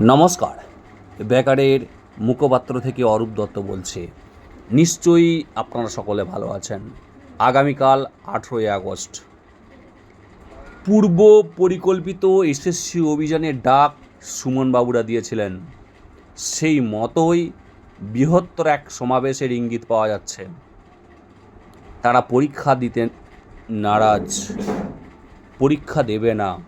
নমস্কার। বেকারের মুখপাত্র থেকে অরূপ দত্ত বলছে। নিশ্চয়ই আপনারা সকলে ভালো আছেন। আগামীকাল আঠেরোই আগস্ট। পূর্ব পরিকল্পিত এসএসসি অভিযানের ডাক সুমনবাবুরা দিয়েছিলেন। সেই মতোই বৃহত্তর এক সমাবেশের ইঙ্গিত পাওয়া যাচ্ছে। তারা পরীক্ষা দিতে নারাজ। পরীক্ষা দেবে না।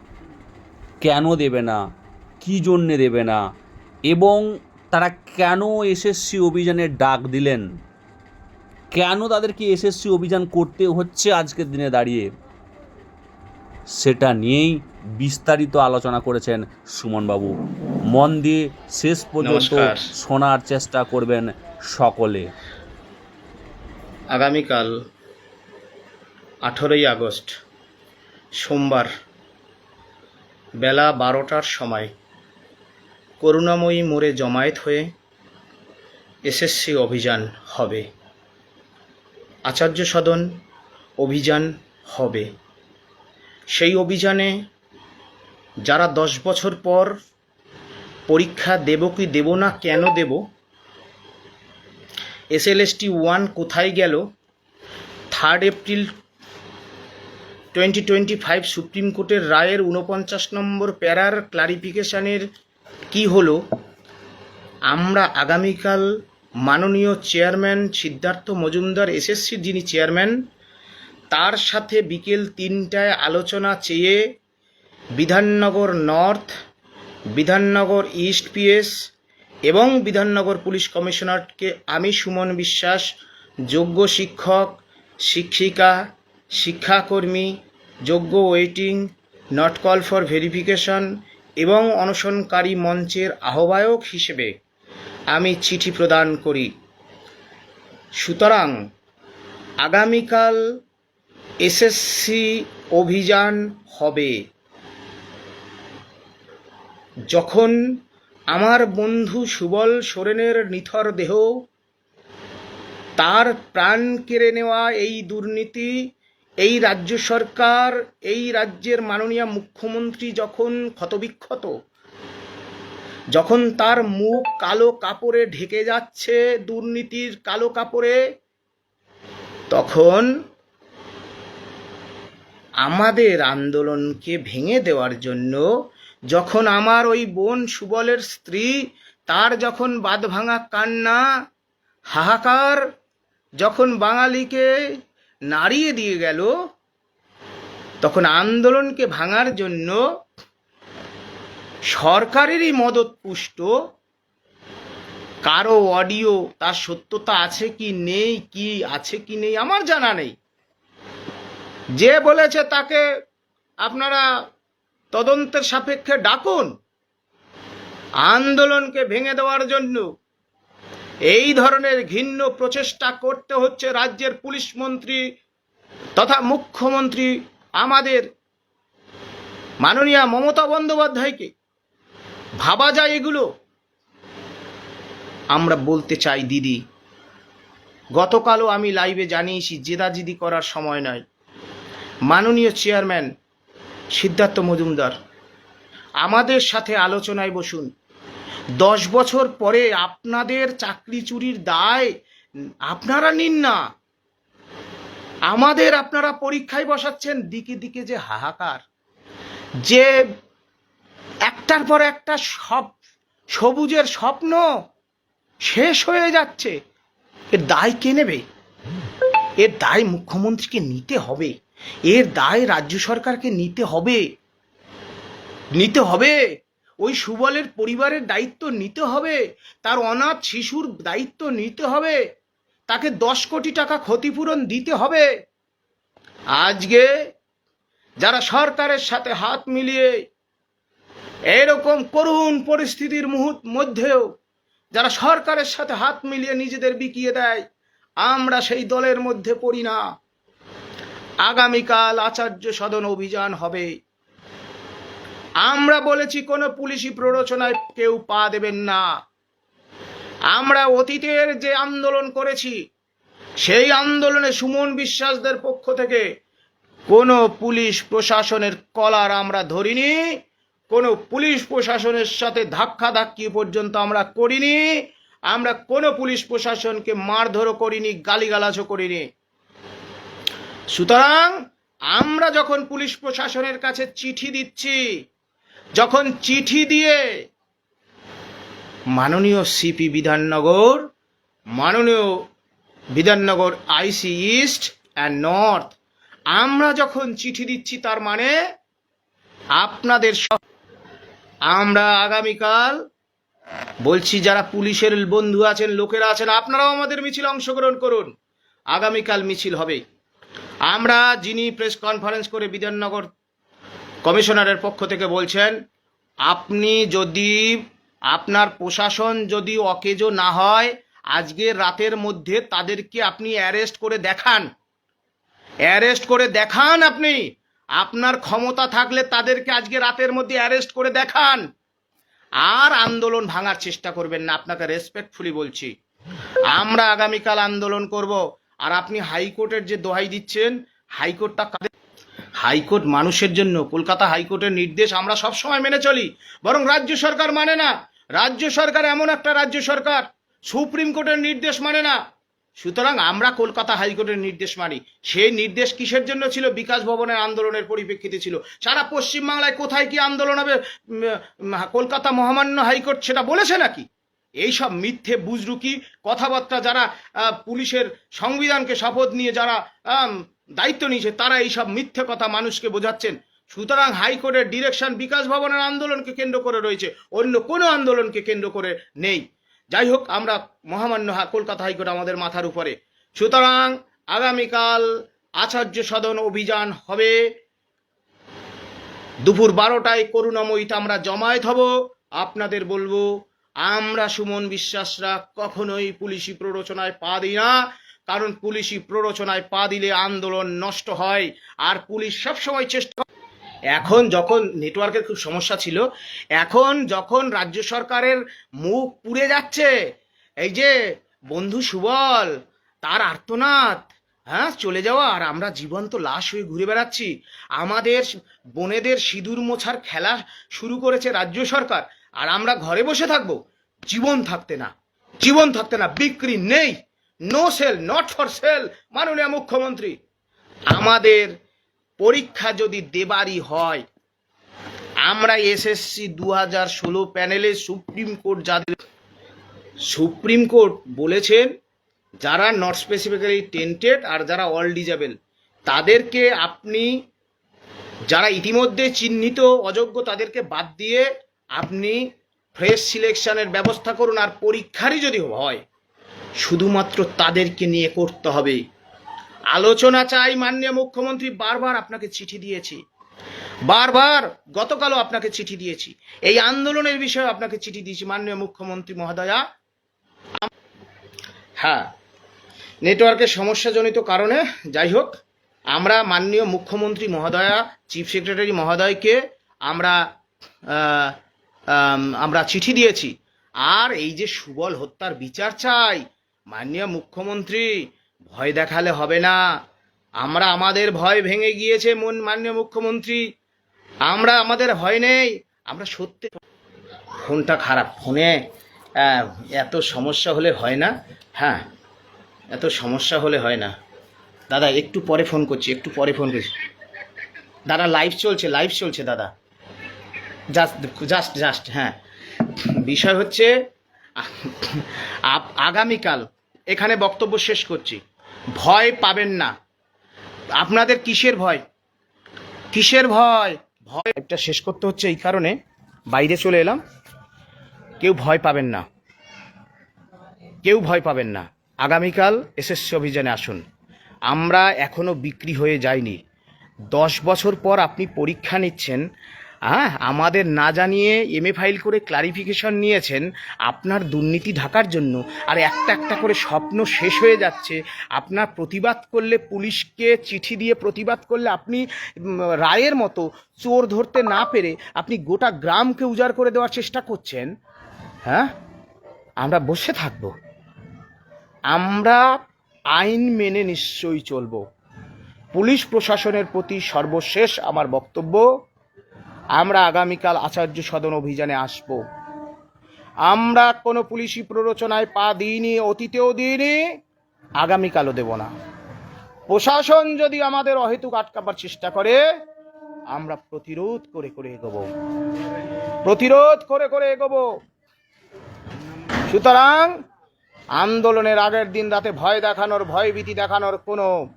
কেন দেবে না? কী জন্যে দেবে না? এবং তারা কেন এসএসসি অভিযানের ডাক দিলেন? কেন তাদেরকে এসএসসি অভিযান করতে হচ্ছে আজকের দিনে দাঁড়িয়ে? সেটা নিয়েই বিস্তারিত আলোচনা করেছেন সুমনবাবু। মন দিয়ে শেষ পর্যন্ত শোনার চেষ্টা করবেন সকলে। আগামীকাল আঠেরোই আগস্ট সোমবার বেলা বারোটার সময় করুণাময়ী মোড়ে জমায়েত হয়ে এসএসসি অভিযান হবে। আচার্য সদন অভিযান হবে। সেই অভিযানে যারা দশ বছর পর পরীক্ষা দেব কি দেব না, কেন দেব? এসএলএসটি ওয়ান কোথায় গেল? Third April twenty twenty five Supreme কোর্টের রায়ের উনপঞ্চাশ নম্বর প্যারার ক্লারিফিকেশনের কি হলো? আমরা আগামীকাল মাননীয় চেয়ারম্যান সিদ্ধার্থ মজুমদার এসএসসি, যিনি চেয়ারম্যান, তার সাথে বিকেল তিনটায় আলোচনা চেয়ে Bidhannagar north, Bidhannagar east PS এবং বিধাননগর পুলিশ কমিশনারকে আমি সুমন বিশ্বাস, যোগ্য শিক্ষক, শিক্ষিকা, শিক্ষাকর্মী, যোগ্য waiting, not call for verification এবং অনশনকারী মঞ্চের আহ্বায়ক হিসেবে আমি চিঠি প্রদান করি। সুতরাং আগামীকাল এসএসসি অভিযান হবে। যখন আমার বন্ধু সুবল সোরেনের নিথর দেহ, তার প্রাণ কেড়ে নেওয়া এই দুর্নীতি এই রাজ্য সরকার, এই রাজ্যের মাননীয় মুখ্যমন্ত্রী যখন ক্ষতবিক্ষত, যখন তার মুখ কালো কাপড়ে ঢেকে যাচ্ছে দুর্নীতির কালো কাপড়ে, তখন আমাদের আন্দোলনকে ভেঙে দেওয়ার জন্য যখন আমার ওই বোন সুবলের স্ত্রী, তার যখন বাদ ভাঙা কান্না, হাহাকার, যখন বাঙালিকে নাড়িয়ে দিয়ে গেল। তখন আন্দোলনকে ভাঙার জন্য সরকারেরই মদত পুষ্ট। কারও অডিও, তার সত্যতা আছে কি নেই, কি আছে কি নেই, আমার জানা নেই। যে বলেছে তাকে আপনারা তদন্তের সাপেক্ষে ডাকুন। আন্দোলনকে ভেঙে দেওয়ার জন্য এই ধরনের ঘিন্ন প্রচেষ্টা করতে হচ্ছে রাজ্যের পুলিশ মন্ত্রী তথা মুখ্যমন্ত্রী আমাদের মাননীয় মমতা বন্দ্যোপাধ্যায়কে। ভাবা যায় এগুলো? আমরা বলতে চাই, দিদি, গতকালও আমি লাইভে জানিয়েছি, জেদাজিদি করার সময় নয়। মাননীয় চেয়ারম্যান সিদ্ধার্থ মজুমদার, আমাদের সাথে আলোচনায় বসুন। দশ বছর পরে আপনাদের চাকরি চুরির দায় আপনারা নিন না। আমাদের আপনারা পরীক্ষায় বসাচ্ছেন, দিকে দিকে যে হাহাকার। যে একটার পর একটা সব সবুজের স্বপ্ন শেষ হয়ে যাচ্ছে। এর দায় কে নেবে? এর দায় মুখ্যমন্ত্রীকে নিতে হবে। এর দায় রাজ্য সরকারকে নিতে হবে। নিতে হবে। ওই সুবলের পরিবারের দায়িত্ব নিতে হবে, তার অনাথ শিশুর দায়িত্ব নিতে হবে, তাকে দশ কোটি টাকা ক্ষতিপূরণ দিতে হবে। আজকে যারা সরকারের সাথে হাত মিলিয়ে এরকম করুণ পরিস্থিতির মুহূর্ত মধ্যেও যারা সরকারের সাথে হাত মিলিয়ে নিজেদের বিকিয়ে দেয়, আমরা সেই দলের মধ্যে পড়ি না। আগামীকাল আচার্য সদন অভিযান হবে। আমরা বলেছি কোনো পুলিশি প্ররোচনায় কেউ পা দেবেন না। আমরা অতীতের যে আন্দোলন করেছি, সেই আন্দোলনে সুমন বিশ্বাসদের পক্ষ থেকে কোনো পুলিশ প্রশাসনের কলার আমরা ধরিনি, কোনো পুলিশ প্রশাসনের সাথে ধাক্কা ধাক্কি পর্যন্ত আমরা করিনি, আমরা কোনো পুলিশ প্রশাসনকে মারধরও করিনি, গালিগালাজও করিনি। সুতরাং আমরা যখন পুলিশ প্রশাসনের কাছে চিঠি দিচ্ছি যখন চিঠি দিয়ে মাননীয় সিপি বিধাননগর, মাননীয় Bidhannagar IC east and north আমরা যখন চিঠি দিচ্ছি তার মানে আপনাদের সব আমরা আগামীকাল বলছি যারা পুলিশের বন্ধু আছেন, লোকেরা আছেন, আপনারাও আমাদের মিছিল অংশগ্রহণ করুন। আগামীকাল মিছিল হবে। আমরা যিনি প্রেস কনফারেন্স করে বিধাননগর কমিশনারের পক্ষ থেকে বলছেন, আপনি যদি, আপনার প্রশাসন যদি অকেজো না হয়, আজকে রাতের মধ্যে তাদেরকে আপনি অ্যারেস্ট করে দেখান। অ্যারেস্ট করে দেখান আপনি। আপনার ক্ষমতা থাকলে তাদেরকে আজকে রাতের মধ্যে অ্যারেস্ট করে দেখান। আর আন্দোলন ভাঙার চেষ্টা করবেন না, আপনাকে রেসপেক্টফুলি বলছি। আমরা আগামীকাল আন্দোলন করব, আর আপনি হাইকোর্টের যে দোহাই দিচ্ছেন, হাইকোর্টটা হাইকোর্ট মানুষের জন্য, কলকাতা হাইকোর্টের নির্দেশ আমরা সব সময় মেনে চলি। বরং রাজ্য সরকার মানে না। রাজ্য সরকার এমন একটা রাজ্য সরকার, সুপ্রিম কোর্টের নির্দেশ মানে না। সুতরাং আমরা কলকাতা হাইকোর্টের নির্দেশ মানি। সেই নির্দেশ কিসের জন্য ছিল? বিকাশ ভবনের আন্দোলনের পরিপ্রেক্ষিতে ছিল। সারা পশ্চিমবাংলায় কোথায় কি আন্দোলন হবে? কলকাতা মহামান্য হাইকোর্ট সেটা বলেছে নাকি? এইসব মিথ্যে, বুজরুকি কথাবার্তা যারা পুলিশের সংবিধানকে শপথ নিয়ে যারা দায়িত্ব নিয়েছে, তারা এইসব মিথ্যে কথা মানুষকে বোঝাচ্ছেন। সুতরাং হাইকোর্টের ডিরেকশন বিকাশ ভবনের আন্দোলনকে কেন্দ্র করে রয়েছে, অন্য কোনো আন্দোলনকে কেন্দ্র করে নেই। যাই হোক, আমরা মহামান্য কলকাতা হাইকোর্ট আমাদের মাথার উপরে। সুতরাং আগামীকাল আচার্য সদন অভিযান হবে। দুপুর বারোটায় করুণাময়ীতে আমরা জমায়েত হব। আপনাদের বলব, আমরা সুমন বিশ্বাসরা কখনোই পুলিশি প্ররোচনায় পা দিই না। কারণ পুলিশি প্ররোচনায় পা দিলে আন্দোলন নষ্ট হয়, আর পুলিশ সবসময় চেষ্টা এখন যখন নেটওয়ার্কের খুব সমস্যা ছিল, এখন যখন রাজ্য সরকারের মুখ পুড়ে যাচ্ছে, এই যে বন্ধু সুবল, তার আর্তনাদ হ্যাঁ চলে যাওয়া, আর আমরা জীবন্ত লাশ হয়ে ঘুরে বেড়াচ্ছি। আমাদের বনেদের সিঁদুর মোছার খেলা শুরু করেছে রাজ্য সরকার, আর আমরা ঘরে বসে থাকব। জীবন থাকতে না, জীবন থাকতে না, বিক্রি নেই। No sale not for sale মাননীয় মুখ্যমন্ত্রী। আমাদের পরীক্ষা যদি দেবারই হয়, আমরা এসএসসি দু হাজার ষোলো প্যানেলে সুপ্রিম কোর্ট যাদের সুপ্রিম কোর্ট বলেছেন, যারা নট স্পেসিফিক্যালি টেন্টেড আর যারা অল ডিজেবল তাদেরকে আপনি যারা ইতিমধ্যে চিহ্নিত অযোগ্য, তাদেরকে বাদ দিয়ে আপনি ফ্রেশ সিলেকশনের ব্যবস্থা করুন আর পরীক্ষারই যদি হয় শুধুমাত্র তাদেরকে নিয়ে করতে হবে। আলোচনা চাই মাননীয় মুখ্যমন্ত্রী, বারবার আপনাকে চিঠি দিয়েছি। বারবার গতকালও আপনাকে চিঠি দিয়েছি। এই আন্দোলনের বিষয়ে আপনাকে চিঠি দিয়েছি মাননীয় মুখ্যমন্ত্রী মহোদয়া। হ্যাঁ নেটওয়ার্কের সমস্যাজনিত কারণে যাই হোক, আমরা মাননীয় মুখ্যমন্ত্রী মহোদয়া, চিফ সেক্রেটারি মহোদয়কে আমরা আমরা চিঠি দিয়েছি। আর এই যে সুবল হত্যার বিচার চাই মাননীয় মুখ্যমন্ত্রী, ভয় দেখালে হবে না। আমরা আমাদের ভয় ভেঙে গিয়েছে, মন মাননীয় মুখ্যমন্ত্রী। আমরা আমাদের ভয় নেই। আমরা সত্যি ফোনটা খারাপ। ফোনে এত সমস্যা হলে হয় না। হ্যাঁ এত সমস্যা হলে হয় না। দাদা, একটু পরে ফোন করছি, একটু পরে ফোন করছি। দাদা লাইভ চলছে লাইভ চলছে, দাদা। জাস্ট জাস্ট জাস্ট হ্যাঁ। বিষয় হচ্ছে আগামীকাল এখানে বক্তব্য শেষ করছি। ভয় পাবেন না। আপনাদের কিসের ভয়? কিসের ভয়? ভয় একটা শেষ করতে হচ্ছে এই কারণে। বাইরে চলে এলাম। কেউ ভয় পাবেন না। কেউ ভয় পাবেন না। আগামীকাল এসএসসি অভিযানে আসুন। আমরা এখনও বিক্রি হয়ে যাইনি। দশ বছর পর আপনি পরীক্ষা নিচ্ছেন। হ্যাঁ আমাদের না জানিয়ে এমএ ফাইল করে ক্লারিফিকেশন নিয়েছেন আপনার দুর্নীতি ঢাকার জন্য। আর একটা একটা করে স্বপ্ন শেষ হয়ে যাচ্ছে। আপনার প্রতিবাদ করলে পুলিশকে চিঠি দিয়ে প্রতিবাদ করলে আপনি রায়ের মতো চোর ধরতে না পেরে আপনি গোটা গ্রামকে উজাড় করে দেওয়ার চেষ্টা করছেন। হ্যাঁ? আমরা বসে থাকব। আমরা আইন মেনে নিশ্চয়ই চলব। পুলিশ প্রশাসনের প্রতি সর্বশেষ আমার বক্তব্য। আমরা আগামীকাল আচার্য সদন অভিযানে আসব। আমরা কোনো পুলিশি প্ররোচনায় পা দিইনি, অতীতেও দিইনি, আগামীকালও দেব না। প্রশাসন যদি আমাদের অহেতুক আটকাবার চেষ্টা করে, আমরা প্রতিরোধ করে করে এগোবো। প্রতিরোধ করে করে এগোবো। সুতরাং আন্দোলনের আগের দিন রাতে ভয় দেখানোর, ভয় ভীতি দেখানোর কোনো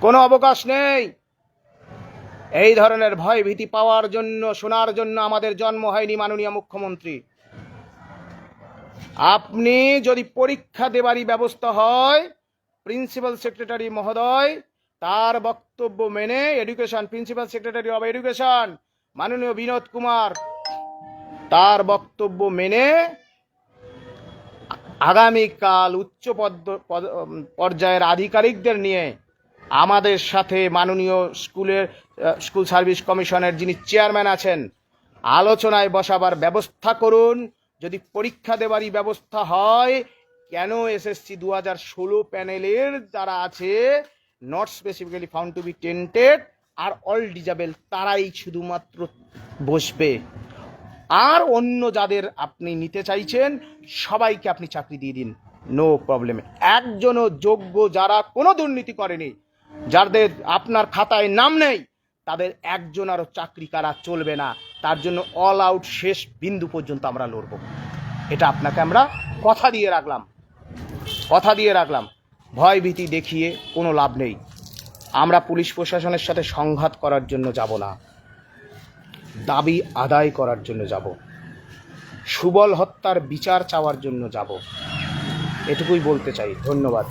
কোনো অবকাশ নেই। এই ধরনের ভয় ভীতি পাওয়ার জন্য, শোনার জন্য আমাদের জন্ম হয়নি মাননীয় মুখ্যমন্ত্রী। আপনি যদি পরীক্ষা দেবারই ব্যবস্থা হয়, প্রিন্সিপাল সেক্রেটারি মহোদয়, তার বক্তব্য মেনে education, principal secretary of education, মাননীয় বিনোদ কুমার, তার বক্তব্য মেনে আগামীকাল উচ্চ পদ- পর্যায়ের আধিকারিকদের নিয়ে আমাদের সাথে মাননীয় স্কুলের স্কুল সার্ভিস কমিশনের যিনি চেয়ারম্যান আছেন, আলোচনায় বসাবার ব্যবস্থা করুন। যদি পরীক্ষা দেবারই ব্যবস্থা হয়, কেন এসএসসি দু হাজার ষোলো প্যানেলের যারা আছে not specifically found to be tainted are all disable তারাই শুধুমাত্র বসবে। আর অন্য যাদের আপনি নিতে চাইছেন, সবাইকে আপনি চাকরি দিয়ে দিন নো প্রবলেম একজনও যোগ্য যারা কোনো দুর্নীতি করেনি যাদের আপনার খাতায় নাম নেই, তাদের একজন আরও চাকরি কারা চলবে না, তার জন্য অল আউট শেষ বিন্দু পর্যন্ত আমরা লড়ব। এটা আপনাকে আমরা কথা দিয়ে রাখলাম। কথা দিয়ে রাখলাম। ভয় ভীতি দেখিয়ে কোনো লাভ নেই। আমরা পুলিশ প্রশাসনের সাথে সংঘাত করার জন্য যাব না। দাবি আদায় করার জন্য যাব। সুবল হত্যার বিচার চাওয়ার জন্য যাব। এটুকুই বলতে চাই। ধন্যবাদ।